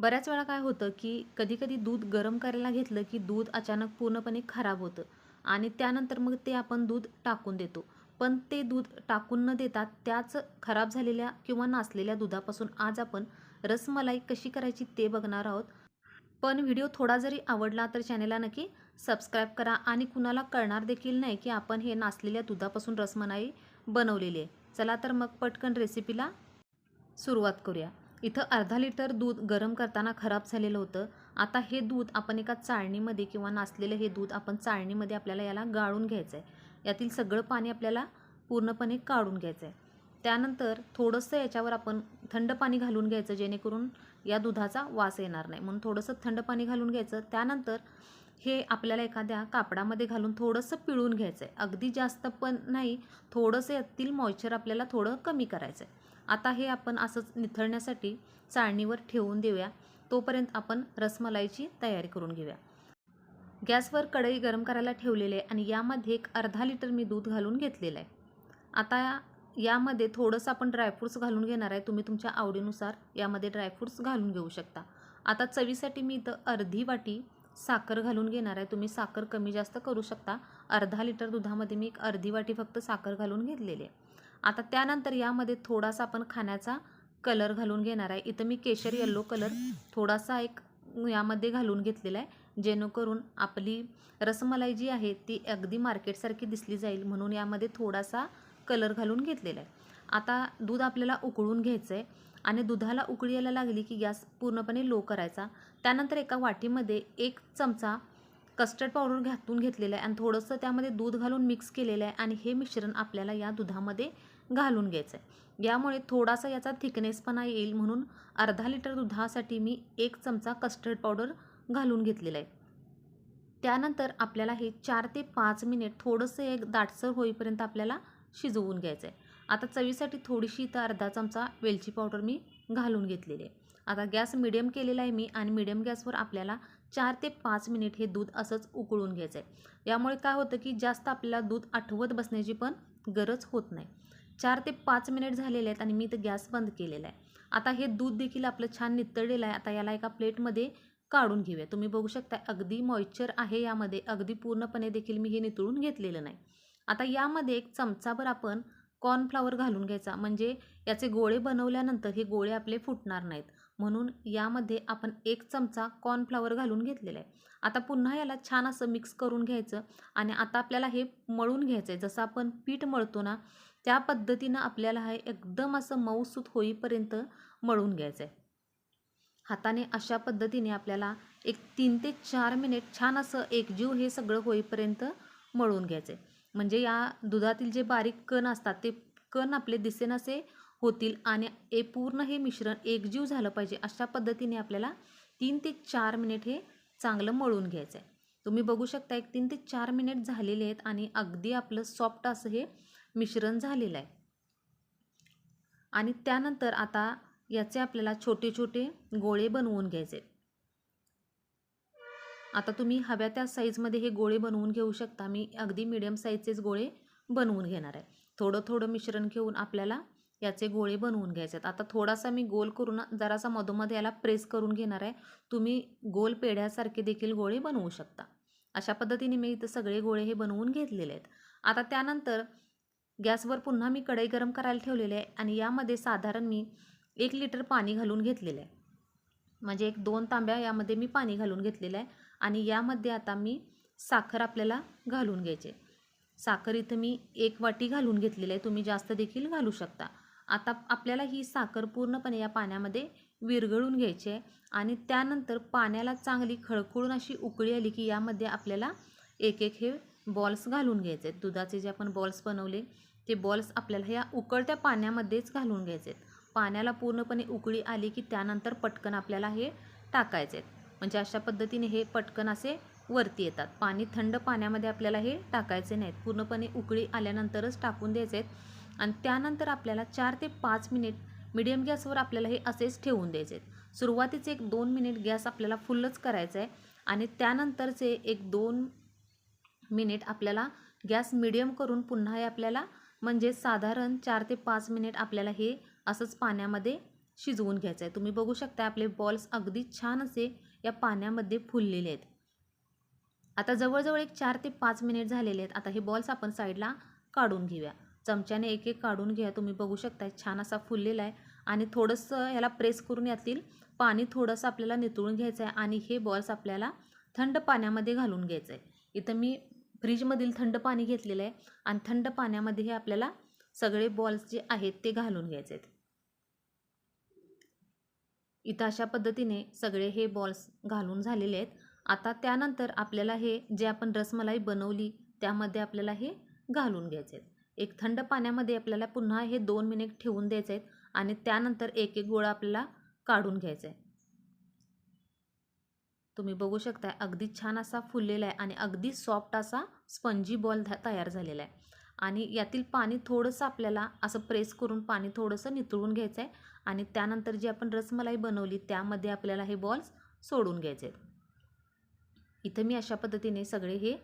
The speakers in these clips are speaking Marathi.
बऱ्याच वेळा काय होतं की कधीकधी दूध गरम करायला घेतलं की दूध अचानक पूर्णपणे खराब होतं. आणि त्यानंतर मग ते आपण दूध टाकून देतो. पण ते दूध टाकून न देता त्याच खराब झालेल्या किंवा नासलेल्या दुधापासून आज आपण रसमलाई कशी करायची ते बघणार आहोत. पण व्हिडिओ थोडा जरी आवडला तर चॅनेलला नक्की सबस्क्राईब करा आणि कुणाला कळणार देखील नाही की आपण हे नासलेल्या दुधापासून रसमलाई बनवलेली आहे. चला तर मग पटकन रेसिपीला सुरुवात करूया. इथं अर्धा लिटर दूध गरम करताना खराब झालेलं होतं. आता हे दूध आपण एका चाळणीमध्ये किंवा नाचलेलं हे दूध आपण चाळणीमध्ये आपल्याला याला गाळून घ्यायचं आहे यातील सगळं पाणी आपल्याला पूर्णपणे काढून घ्यायचं आहे त्यानंतर थोडंसं याच्यावर आपण थंड पाणी घालून घ्यायचं जेणेकरून या दुधाचा वास येणार नाही. म्हणून थोडंसं थंड पाणी घालून घ्यायचं. त्यानंतर हे आपल्याला एखाद्या कापडामध्ये घालून थोडंसं पिळून घ्यायचं आहे अगदी जास्त पण नाही थोडंसं यातील मॉइश्चर आपल्याला थोडं कमी करायचं आहे आता हे आपण असंच निथळण्यासाठी चाळणीवर ठेवून देऊया. तोपर्यंत आपण रसमलाईची तयारी करून घेऊया. गॅसवर कढई गरम करायला ठेवलेले आहे आणि यामध्ये एक अर्धा लिटर मी दूध घालून घेतलेलं आहे. आता यामध्ये थोडंसं आपण ड्रायफ्रूट्स घालून घेणार आहे. तुम्ही तुमच्या आवडीनुसार यामध्ये ड्रायफ्रूट्स घालून घेऊ शकता. आता चवीसाठी मी इथं अर्धी वाटी साखर घालून घेणार आहे. तुम्ही साखर कमी जास्त करू शकता. अर्धा लिटर दुधामध्ये मी एक अर्धी वाटी फक्त साखर घालून घेतलेली आहे. आता त्यानंतर यामध्ये थोडासा आपण खाण्याचा कलर घालून घेणार आहे. इथं मी केशर येल्लो कलर थोडासा एक यामध्ये घालून घेतलेला आहे. जेणेकरून आपली रसमलाई जी आहे ती अगदी मार्केटसारखी दिसली जाईल म्हणून यामध्ये थोडासा कलर घालून घेतलेला आहे. आता दूध आपल्याला उकळून घ्यायचं आहे आणि दुधाला उकळी यायला लागली की गॅस पूर्णपणे लो करायचा. त्यानंतर एका वाटीमध्ये एक चमचा कस्टर्ड पावडर घातून घेतलेला आहे आणि थोडंसं त्यामध्ये दूध घालून मिक्स केलेलं आहे आणि हे मिश्रण आपल्याला या दुधामध्ये घालून घ्यायचं आहे यामुळे थोडासा याचा थिकनेसपणा येईल म्हणून अर्धा लिटर दुधासाठी मी एक चमचा कस्टर्ड पावडर घालून घेतलेला आहे त्यानंतर आपल्याला हे चार ते पाच मिनिट थोडंसं एक दाटसर होईपर्यंत आपल्याला शिजवून घ्यायचं आहे आता चवीसाठी थोडीशी इथं अर्धा चमचा वेलची पावडर मी घालून घेतलेली आहे. आता गॅस मिडियम केलेला आहे मी आणि मिडियम गॅसवर आपल्याला चार ते पाच मिनिट हे दूध असंच उकळून घ्यायचं आहे यामुळे काय होतं की जास्त आपल्याला दूध आठवत बसण्याची पण गरज होत नाही. चार ते पाच मिनिट झालेले आहेत आणि मी इथं गॅस बंद केलेला आहे. आता हे दूध देखील आपलं छान नितळलेलं आहे. आता याला एका प्लेटमध्ये काढून घेऊया. तुम्ही बघू शकता अगदी मॉइश्चर आहे यामध्ये. अगदी पूर्णपणे देखील मी हे नितळून घेतलेलं नाही. आता यामध्ये एक चमचाभर आपण कॉर्नफ्लावर घालून घ्यायचा. म्हणजे याचे गोळे बनवल्यानंतर हे गोळे आपले फुटणार नाहीत. म्हणून यामध्ये आपण एक चमचा कॉर्नफ्लावर घालून घेतलेला आहे. आता पुन्हा याला छान असं मिक्स करून घ्यायचं आणि आता आपल्याला हे मळून घ्यायचं आहे जसं आपण पीठ मळतो ना त्या पद्धतीनं आपल्याला हे एकदम असं मऊसूत होईपर्यंत मळून घ्यायचं आहे हाताने अशा पद्धतीने आपल्याला एक तीन ते चार मिनिट छान असं एकजीव हे सगळं होईपर्यंत मळून घ्यायचं आहे म्हणजे या दुधातील जे बारीक कण असतात ते कण आपले दिसेनासे होतील आणि ए पूर्ण हे मिश्रण एकजीव झालं पाहिजे अशा पद्धतीने आपल्याला तीन ते चार मिनिट हे चांगलं मळून घ्यायचं आहे तुम्ही बघू शकता एक तीन ते चार मिनिट झालेले आहेत आणि अगदी आपलं सॉफ्ट असं हे मिश्रण झालेलं आहे. आणि त्यानंतर आता याचे आपल्याला छोटे छोटे गोळे बनवून घ्यायचे आता तुम्ही हव्या त्या साईजमध्ये हे गोळे बनवून घेऊ शकता. मी अगदी मिडियम साईजचेच गोळे बनवून घेणार आहे. थोडं थोडं मिश्रण घेऊन आपल्याला याचे गोळे बनवून घ्यायचे आहेत. आता थोडासा मी गोल करून जरासा मधोमध याला प्रेस करून घेणार आहे. तुम्ही गोल पेढ्यासारखे देखील गोळे बनवू शकता. अशा पद्धतीने मी इथं सगळे गोळे हे बनवून घेतलेले आहेत. आता त्यानंतर गॅसवर पुन्हा मी कढई गरम करायला ठेवलेली आहे आणि यामध्ये साधारण मी एक लिटर पाणी घालून घेतलेलं आहे. म्हणजे एक दोन तांब्या यामध्ये मी पाणी घालून घेतलेलं आहे आणि यामध्ये आता मी साखर आपल्याला घालून घ्यायचे साखर इथं मी एक वाटी घालून घेतलेली आहे. तुम्ही जास्त देखील घालू शकता. आता आपल्याला ही साखर पूर्णपणे या पाण्यामध्ये विरघळून घ्यायची आहे आणि त्यानंतर पाण्याला चांगली खळखळून अशी उकळी आली की यामध्ये आपल्याला एक एक हे बॉल्स घालून घ्यायचे आहेत. दुधाचे जे आपण बॉल्स बनवले ते बॉल्स आपल्याला या उकळत्या पाण्यामध्येच घालून घ्यायचे आहेत पाण्याला पूर्णपणे उकळी आली की त्यानंतर पटकन आपल्याला हे टाकायचे आहेत म्हणजे अशा पद्धतीने हे पटकन असे वरती येतात. पाणी थंड पाण्यामध्ये आपल्याला हे टाकायचे नाहीत. पूर्णपणे उकळी आल्यानंतरच टाकून द्यायचे आहेत आणि त्यानंतर आपल्याला चार ते पाच मिनिट मिडियम गॅसवर आपल्याला हे असेच ठेवून द्यायचे आहेत सुरुवातीचे एक दोन मिनिट गॅस आपल्याला फुल्लच करायचा आहे आणि त्यानंतरचे एक दोन मिनिट आपल्याला गॅस मिडियम करून पुन्हा हे आपल्याला म्हणजे साधारण चार ते पाच मिनिट आपल्याला हे असंच पाण्यामध्ये शिजवून घ्यायचं आहे. तुम्ही बघू शकता आपले बॉल्स अगदी छान असे या पाण्यामध्ये फुललेले आहेत. आता जवळजवळ एक चार ते पाच मिनिट झालेले आहेत. आता हे बॉल्स आपण साईडला काढून घेऊया. चमच्याने एक एक काढून घ्या. तुम्ही बघू शकता छान असा फुललेला आहे. आणि थोडंसं ह्याला प्रेस करून यातील पाणी थोडंसं आपल्याला नितळून घ्यायचं आहे. आणि हे बॉल्स आपल्याला थंड पाण्यामध्ये घालून घ्यायचं आहे. इथं मी फ्रीजमधील थंड पाणी घेतलेलं आहे आणि थंड पाण्यामध्ये हे आपल्याला सगळे बॉल्स जे आहेत ते घालून घ्यायचे आहेत. इथं अशा पद्धतीने सगळे हे बॉल्स घालून झालेले आहेत. आता त्यानंतर आपल्याला हे जे आपण रसमलाई बनवली त्यामध्ये आपल्याला हे घालून घ्यायचे आहेत. एक थंड पाण्यामध्ये आपल्याला पुन्हा हे दोन मिनिट ठेवून द्यायचे आहेत आणि त्यानंतर एक एक गोळा आपल्याला काढून घ्यायचा आहे तुम्ही बघू शकता अगदी छान असा फुललेला आहे आणि अगदी सॉफ्ट असा स्पंजी बॉल तयार झालेला आहे. आणि यातील पाणी थोडंसं आपल्याला असं प्रेस करून पाणी थोडंसं नितळून घ्यायचं आहे आणि त्यानंतर जी आपण रसमलाई बनवली त्यामध्ये आपल्याला हे बॉल्स सोडून घ्यायचे आहेत इथं मी अशा पद्धतीने सगळे हे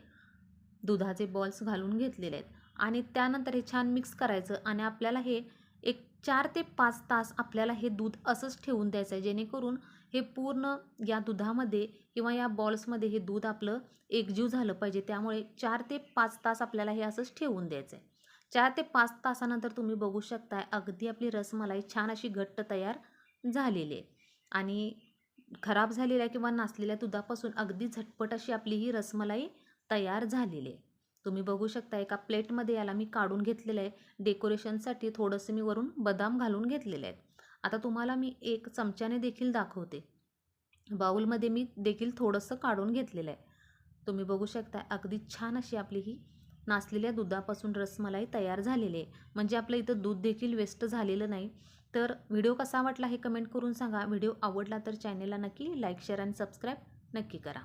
दुधाचे बॉल्स घालून घेतलेले आहेत. आणि त्यानंतर हे छान मिक्स करायचं आणि आपल्याला हे एक चार ते पाच तास आपल्याला हे दूध असंच ठेवून द्यायचं आहे जेणेकरून हे पूर्ण या दुधामध्ये किंवा या बॉल्समध्ये हे दूध आपलं एकजीव झालं पाहिजे. त्यामुळे चार ते पाच तास आपल्याला हे असंच ठेवून द्यायचं आहे चार ते पाच तासानंतर तुम्ही बघू शकताय अगदी आपली रसमलाई छान अशी घट्ट तयार झालेली आहे. आणि खराब झालेल्या किंवा नासलेल्या दुधापासून अगदी झटपट अशी आपली ही रसमलाई तयार झालेली आहे. तुम्ही बघू शकता एका प्लेटमध्ये याला मी काढून घेतलेलं आहे. डेकोरेशनसाठी थोडंसं मी वरून बदाम घालून घेतलेले आहेत आता तुम्हाला मी एक चमच्याने देखील दाखवते. बाऊलमध्ये मी देखील थोडंसं काढून घेतलेलं आहे. तुम्ही बघू शकता अगदी छान अशी आपली ही नाचलेल्या दुधापासून रसमलाई तयार झालेली आहे. म्हणजे आपलं इथं दूध देखील वेस्ट झालेलं नाही. तर व्हिडिओ कसा वाटला हे कमेंट करून सांगा. व्हिडिओ आवडला तर चॅनेलला नक्की लाईक शेअर आणि सबस्क्राईब नक्की करा.